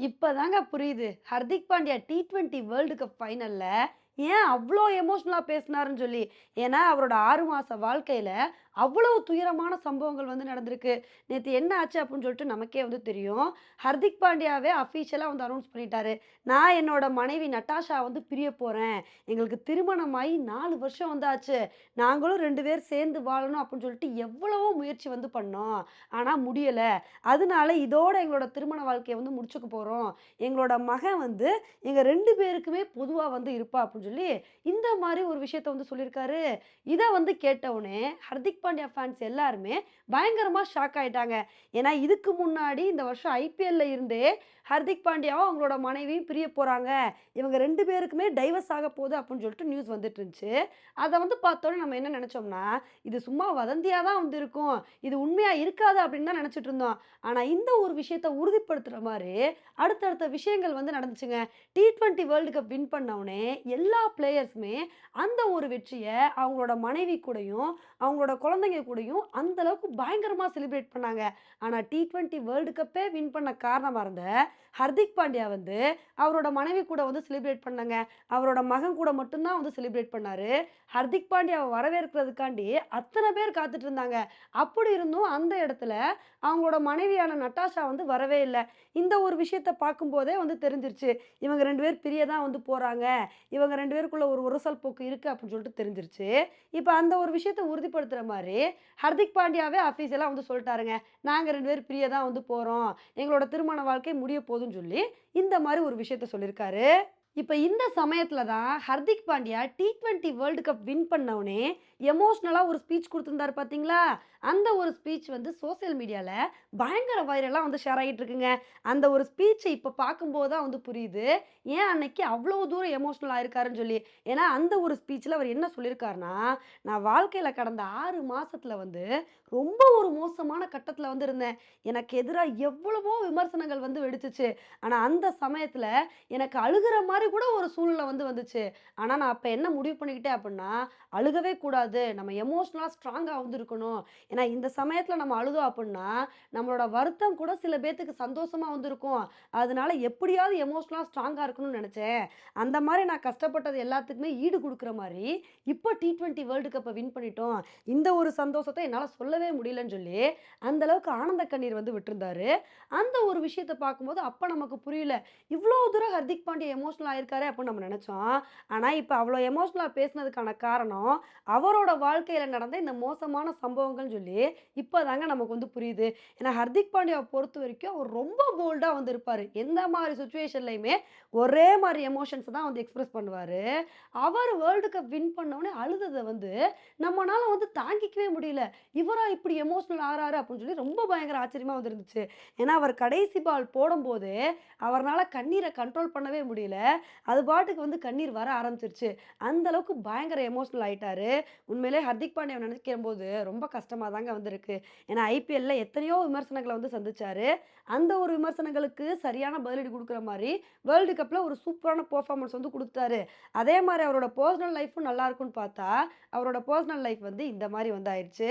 இப்போதாங்க புரியுது. ஹர்திக் பாண்டியா டி20 world cup ஃபைனலில் ஏன் அவ்வளோ எமோஷ்னலாக பேசினாருன்னு சொல்லி. ஏன்னா, அவரோட ஆறு மாத வாழ்க்கையில் அவ்வளோ துயரமான சம்பவங்கள் வந்து நடந்திருக்கு. நேற்று என்ன ஆச்சு அப்படின்னு சொல்லிட்டு நமக்கே வந்து தெரியும். ஹர்திக் பாண்டியாவே அஃபீஷியலாக வந்து அனௌன்ஸ் பண்ணிட்டாரு. நான் என்னோட மனைவி நட்டாஷா வந்து பிரிய போகிறேன் எங்களுக்கு திருமணமாகி நாலு வருஷம் வந்தாச்சு நாங்களும் ரெண்டு பேர் சேர்ந்து வாழணும் அப்படின்னு சொல்லிட்டு எவ்வளவோ முயற்சி வந்து பண்ணோம். ஆனால் முடியலை அதனால இதோட எங்களோட திருமண வாழ்க்கையை வந்து முடிச்சுக்க போகிறோம் எங்களோட மகன் வந்து எங்கள் ரெண்டு பேருக்குமே பொதுவாக வந்து இருப்பா அப்படின்னு சொல்லி இந்த மாதிரி ஒரு விஷயத்த வந்து சொல்லியிருக்காரு. இதை வந்து கேட்டவுடனே ஹர்திக் பாண்டியா ஃபேன்ஸ் எல்லாருமே பயங்கரமாக ஷாக் ஆயிட்டாங்க. ஏன்னா, இதுக்கு முன்னாடி இந்த வருஷம் ஐபிஎல்ல இருந்தே ஹர்திக் பாண்டியாவும், அவங்களோட மனைவியும் பிரிய போகிறாங்க இவங்க ரெண்டு பேருக்குமே டைவர்ஸ் ஆக போகுது அப்படின்னு சொல்லிட்டு நியூஸ் வந்துட்டு இருந்துச்சு. அதை வந்து பார்த்தோன்னே நம்ம என்ன நினச்சோம்னா இது சும்மா வதந்தியாக தான் வந்து இருக்கும். இது உண்மையாக இருக்காது அப்படின்னு தான் நினச்சிட்டு இருந்தோம். ஆனால் இந்த ஒரு விஷயத்த உறுதிப்படுத்துகிற மாதிரி அடுத்தடுத்த விஷயங்கள் வந்து நடந்துச்சுங்க. டி20 வேர்ல்டு கப் வின் பண்ணவுனே எல்லா எல்லா பிளேயர்ஸுமே அந்த ஒரு வெற்றியை அவங்களோட மனைவி கூடயும், அவங்களோட குழந்தைங்க கூடயும் அந்த அளவுக்கு செலிப்ரேட் பண்ணாங்க. ஆனால் டி ட்வெண்ட்டி வேர்ல்டு கப்பே வின் பண்ண காரணமாக இருந்த ஹர்திக் பாண்டியா வந்து அவரோட மனைவி கூட வந்து செலிப்ரேட் பண்ணாங்க அவரோட மகன் கூட மட்டும் தான் வந்து செலிப்ரேட் பண்ணார் ஹர்திக் பாண்டியாவை வரவேற்கிறதுக்காண்டி அத்தனை பேர் காத்துட்டு இருந்தாங்க. அப்படி இருந்தும் அந்த இடத்துல அவங்களோட மனைவியான நட்டாஷா வந்து வரவே இல்லை இந்த ஒரு விஷயத்த பார்க்கும்போதே வந்து தெரிஞ்சிருச்சு. இவங்க ரெண்டு பேர் பிரிய தான் வந்து போகிறாங்க இவங்க ரெண்டு பேருக்குள்ள ஒரு உரசல் போக்கு இருக்கு அப்படின்னு சொல்லிட்டு தெரிஞ்சிருச்சு. இப்போ அந்த ஒரு விஷயத்த உறுதிப்படுத்துற மாதிரி ஹர்திக் பாண்டியாவே அஃபிஷியலா வந்து சொல்லிட்டாருங்க நாங்கள் ரெண்டு பேரும் பிரிய தான் வந்து போகிறோம் எங்களோட திருமண வாழ்க்கை முடிய போதும்னு சொல்லி இந்த மாதிரி ஒரு விஷயத்த சொல்லியிருக்காரு. இப்போ இந்த சமயத்தில் தான் ஹர்திக் பாண்டியா டி20 வேர்ல்டு கப் வின் பண்ணவுனே எமோஷ்னலாக ஒரு ஸ்பீச் கொடுத்துருந்தாரு பார்த்தீங்களா? அந்த ஒரு ஸ்பீச் வந்து சோசியல் மீடியாவில் பயங்கர வைரலாக வந்து ஷேர் ஆகிட்டு இருக்குங்க. அந்த ஒரு ஸ்பீச்சை இப்போ பார்க்கும்போது தான் வந்து புரியுது. ஏன் அன்னைக்கு அவ்வளோ தூரம் எமோஷ்னல் ஆயிருக்காருன்னு சொல்லி. ஏன்னா, அந்த ஒரு ஸ்பீச்சில் அவர் என்ன சொல்லியிருக்காருன்னா, நான் வாழ்க்கையில் கடந்த ஆறு மாதத்தில் வந்து ரொம்ப ஒரு மோசமான கட்டத்தில் வந்து இருந்தேன். எனக்கு எதிராக எவ்வளவோ விமர்சனங்கள் வந்து வெடிச்சுச்சு. ஆனால் அந்த சமயத்தில் எனக்கு அழுகிற மாதிரி கூட ஒரு சூழ்நிலை வந்து வந்துச்சு. ஆனால் நான் அப்போ என்ன முடிவு பண்ணிக்கிட்டேன் அப்படின்னா அழுகவே கூடாது. நம்ம எமோஷ்னலாக ஸ்ட்ராங்காக வந்து இருக்கணும். ஏன்னா இந்த சமயத்தில் நம்ம அழுதோம் அப்படின்னா நம்மளோட வருத்தம் கூட சில பேர்த்துக்கு சந்தோஷமாக வந்திருக்கும் அதனால எப்படியாவது எமோஷ்னலாக ஸ்ட்ராங்காக இருக்கணும்னு நினச்சேன் அந்த மாதிரி நான் கஷ்டப்பட்டது எல்லாத்துக்குமே ஈடு கொடுக்குற மாதிரி இப்போ டி ட்வெண்ட்டி வேர்ல்டு கப்பை வின் பண்ணிட்டோம். இந்த ஒரு சந்தோஷத்தை என்னால் சொல்லவே முடியலன்னு சொல்லி, அந்தளவுக்கு ஆனந்த கண்ணீர் வந்து விட்டுருந்தாரு அந்த ஒரு விஷயத்த பார்க்கும்போது அப்போ நமக்கு புரியல. இவ்வளோ தூரம் ஹர்திக் பாண்டியா எமோஷனல் ஆயிருக்காரு அப்படின்னு நம்ம நினச்சோம் ஆனால் இப்போ அவ்வளோ எமோஷ்னலாக பேசினதுக்கான காரணம், அவரோட வாழ்க்கையில் நடந்த இந்த மோசமான சம்பவங்கள்னு சொல்லி இப்போ தாங்க நமக்கு வந்து புரியுது. ஏன்னா ஹர்திக் பாண்டியாவை பொறுத்த வரைக்கும் அவர் ரொம்ப போல்டாக வந்து எந்த மாதிரி சுச்சுவேஷன்லையுமே ஒரே மாதிரி எமோஷன்ஸை தான் வந்து எக்ஸ்பிரஸ் பண்ணுவார் அவர் வேர்ல்டு கப் வின் பண்ணவுடனே அழுததை வந்து நம்மளால் வந்து தாங்கிக்கவே முடியல. இவராக இப்படி எமோஷ்னல் ஆறாரு அப்படின்னு சொல்லி ரொம்ப பயங்கர ஆச்சரியமாக வந்துருந்துச்சு ஏன்னா அவர் கடைசி பால் போடும்போது அவரால் கண்ணீரை கண்ட்ரோல் பண்ணவே முடியல. அது பாட்டுக்கு வந்து கண்ணீர் வர ஆரம்பிச்சிருச்சு. அந்த அளவுக்கு பயங்கர எமோஷனல் ஆகிட்டாரு உண்மையிலேயே ஹர்திக் பாண்டியா நினைக்கிற போது ரொம்ப கஷ்டமாக தாங்க வந்திருக்கு. ஏன்னா ஐபிஎல்ல எத்தனையோ விமர்சனங்களை வந்து சந்திச்சாரு. அந்த ஒரு விமர்சனங்களுக்கு சரியான பதிலடி கொடுக்குற மாதிரி வேர்ல்டு கப்பில் ஒரு சூப்பரான பர்ஃபார்மன்ஸ் வந்து கொடுத்தாரு. அதே மாதிரி அவரோட பர்சனல் லைஃப்பும் நல்லா இருக்கும்னு பார்த்தா, அவரோட பர்சனல் லைஃப் வந்து இந்த மாதிரி வந்து ஆயிடுச்சு